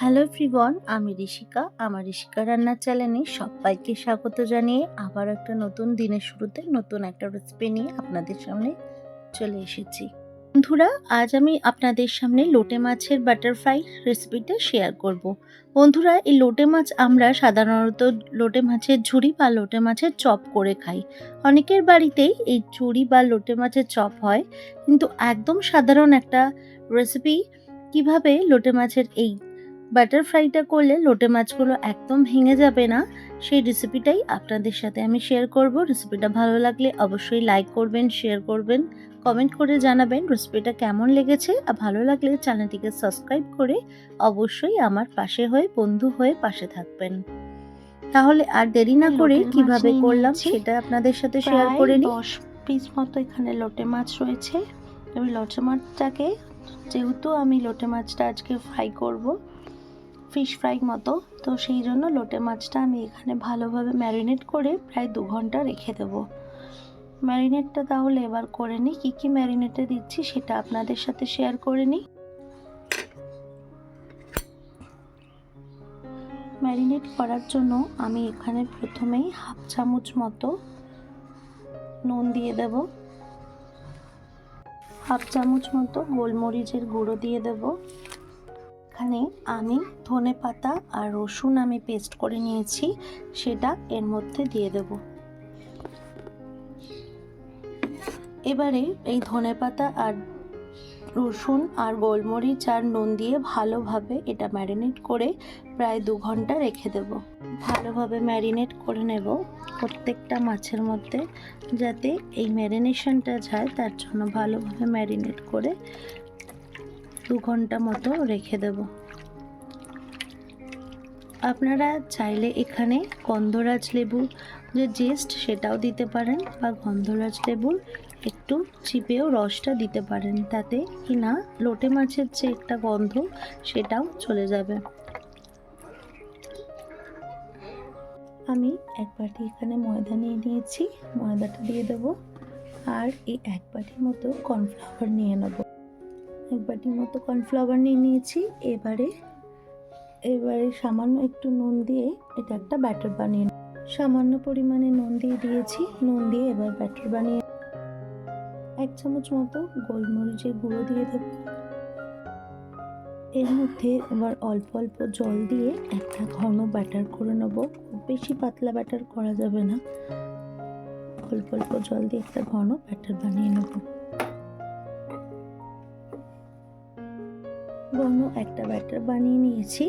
Hello everyone আমি ঋষিকা আমার ঋষিকা রান্নার চ্যানেলে সবাইকে স্বাগত জানিয়ে আবার একটা নতুন দিনের শুরুতে নতুন একটা রেসিপি নিয়ে আপনাদের সামনে চলে এসেছি। বন্ধুরা, আজ আমি আপনাদের সামনে লোটে মাছের বাটারফ্রাই রেসিপিটা শেয়ার করব। বন্ধুরা, এই লোটে মাছ আমরা সাধারণত লোটে মাছের ঝুড়ি বা লোটে মাছের চপ করে খাই। অনেকের বাড়িতেই এই ঝুড়ি বা লোটে মাছের চপ হয়। কিন্তু একদম সাধারণ একটা রেসিপি কীভাবে লোটে মাছের এই বাটার ফ্রাইটা করলে লোটে মাছগুলো একদম ভেঙে যাবে না। সেই রেসিপিটাই আপনাদের সাথে আমি শেয়ার করব। রেসিপিটা ভালো লাগলে অবশ্যই লাইক করবেন শেয়ার করবেন কমেন্ট করে জানাবেন রেসিপিটা কেমন লেগেছে। আর ভালো লাগলে চ্যানেলটিকে সাবস্ক্রাইব করে অবশ্যই আমার পাশে হয়ে বন্ধু হয়ে পাশে থাকবেন। তাহলে আর দেরি না করে কীভাবে করলাম সেটা আপনাদের সাথে শেয়ার করে নিই। দশ পিস মতো এখানে লোটে মাছ রয়েছে। এবার লোটে মাছটাকে যেহেতু আমি লোটে মাছটা আজকে ফ্রাই করব ফিশ ফ্রাই মতো। তো সেই জন্য লোটে মাছটা আমি এখানে ভালোভাবে ম্যারিনেট করে প্রায় দু ঘণ্টা রেখে দেব। ম্যারিনেটটা তাহলে এবার করে নিই। কী কী ম্যারিনেটে দিচ্ছি সেটা আপনাদের সাথে শেয়ার করে নিই। ম্যারিনেট করার জন্য আমি এখানে প্রথমেই হাফ চামচ মতো নুন দিয়ে দেব। হাফ চামচ মতো গোলমরিচের গুঁড়ো দিয়ে দেব। এখানে আমি ধনে পাতা আর রসুন আমি পেস্ট করে নিয়েছি, সেটা এর মধ্যে দিয়ে দেব। এবারে এই ধনে পাতা আর রসুন আর গোলমরিচ আর নুন দিয়ে ভালোভাবে এটা ম্যারিনেট করে প্রায় দু ঘণ্টা রেখে দেব। ভালোভাবে ম্যারিনেট করে নেব প্রত্যেকটা মাছের মধ্যে, যাতে এই ম্যারিনেশনটা যায়, তার জন্য ভালোভাবে ম্যারিনেট করে দু ঘণ্টা মতো রেখে দেব। আপনারা চাইলে এখানে গন্ধরাজ লেবু যে জেস্ট সেটাও দিতে পারেন বা গন্ধরাজ লেবুর একটু চিপেও রসটা দিতে পারেন, তাতে কি না লোটে মাছের যে একটা গন্ধ সেটাও চলে যাবে। আমি এক বাটি এখানে ময়দা নিয়ে নিয়েছি, ময়দাটা দিয়ে দেব আর এই এক বাটির মতো কর্নফ্লাওয়ার নিয়ে নেব। এক বাটির মতো কর্নফ্লাওয়ার নিয়ে নিয়েছি। এবারে এবারে সামান্য একটু নুন দিয়ে এটা একটা ব্যাটার বানিয়ে। সামান্য পরিমাণে নুন দিয়ে দিয়েছি। নুন দিয়ে এবার ব্যাটার বানিয়ে এক চামচ মতো গোলমরিচের গুঁড়ো দিয়ে দেব। এর মধ্যে এবার অল্প অল্প জল দিয়ে একটা ঘন ব্যাটার করে নেব। খুব বেশি পাতলা ব্যাটার করা যাবে না। অল্প অল্প জল দিয়ে একটা ঘন ব্যাটার বানিয়ে নেব। ঘন একটা ব্যাটার বানিয়ে নিয়েছি।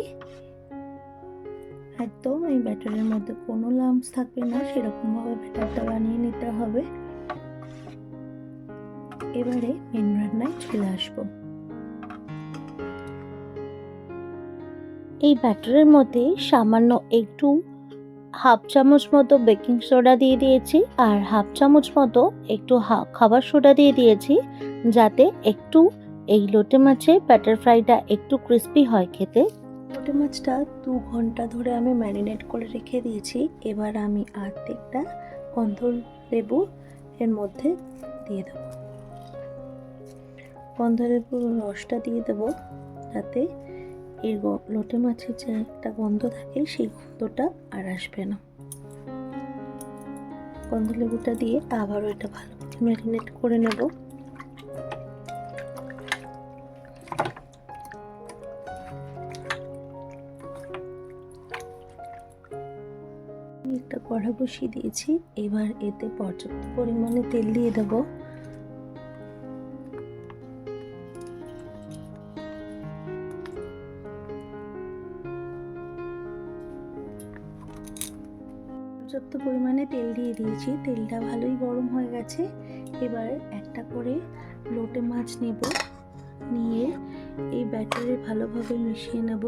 একদম এই ব্যাটারের মধ্যে কোনো লাম্পস থাকবে না, সেরকমভাবে ব্যাটারটা বানিয়ে নিতে হবে। এবারে মেন রান্নায় চলে আসব। এই ব্যাটারের মধ্যে সামান্য একটু হাফ চামচ মতো বেকিং সোডা দিয়ে দিয়েছি, আর হাফ চামচ মতো একটু খাবার সোডা দিয়ে দিয়েছি, যাতে একটু এই লোটে মাছের ব্যাটার ফ্রাইটা একটু ক্রিস্পি হয় খেতে। লোটে মাছটা দু ঘণ্টা ধরে আমি ম্যারিনেট করে রেখে দিয়েছি। এবার আমি আর্ধেকটা গন্ধ লেবু এর মধ্যে দিয়ে দেবো। গন্ধ লেবুর রসটা দিয়ে দেবো যাতে গ- লোটে মাছের যে একটা গন্ধ থাকে সেই গন্ধটা আর আসবে না। গন্ধ লেবুটা দিয়ে আবারও এটা ভালো করে ম্যারিনেট করে নেব। আমি একটা কড়া বসিয়ে দিয়েছি। এবার এতে পর্যাপ্ত পরিমাণে তেল দিয়ে দেবো। পর্যাপ্ত পরিমাণে তেল দিয়ে দিয়েছি। তেলটা ভালোই গরম হয়ে গেছে। এবার একটা করে লোটে মাছ নেব। নিয়ে এই ব্যাটারে ভালোভাবে মিশিয়ে নেব।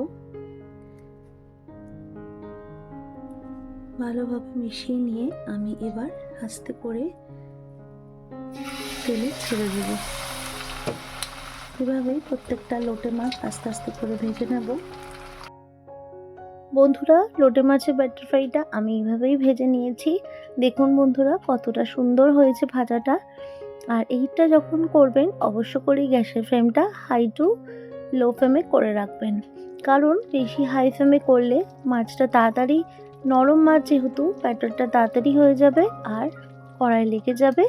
ভালোভাবে মিশিয়ে নিয়ে আমি এবার আস্তে করে তেলে ছেড়ে দেব। এভাবেই প্রত্যেকটা লোটে মাছ আস্তে আস্তে করে ভেজে নেব। বন্ধুরা, লোটে মাছের ব্যাটার ফ্রাইটা আমি এইভাবেই ভেজে নিয়েছি। দেখুন বন্ধুরা, কতটা সুন্দর হয়েছে ভাজাটা। আর এইটা যখন করবেন, অবশ্য করেই গ্যাসের ফ্লেমটা হাই টু লো ফ্লেমে করে রাখবেন। কারণ বেশি হাই ফ্লেমে করলে মাছটা তাড়াতাড়ি নরম মাছ যেহেতু, ব্যাটারটা তাড়াতাড়ি হয়ে যাবে আর কড়াই লেগে যাবে।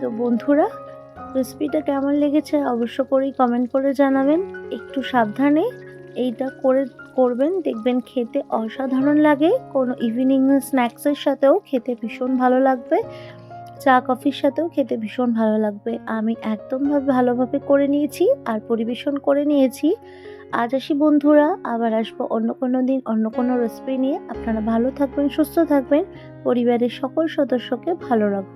তো বন্ধুরা রেসিপিটা কেমন লেগেছে অবশ্য করেই কমেন্ট করে জানাবেন। একটু সাবধানে এইটা করে, করবেন। দেখবেন খেতে অসাধারণ লাগে। কোনো ইভিনিং স্ন্যাক্সের সাথেও খেতে ভীষণ ভালো লাগবে। চা কফির সাথেও খেতে ভীষণ ভালো লাগবে। আমি একদমভাবে ভালোভাবে করে নিয়েছি আর পরিবেশন করে নিয়েছি। আজ আসি বন্ধুরা, আবার আসব অন্য কোনো দিন, অন্য কোনো রেসিপি নিয়ে। আপনারা ভালো থাকবেন, সুস্থ থাকবেন। পরিবারের সকল সদস্যকে ভালো রাখবেন।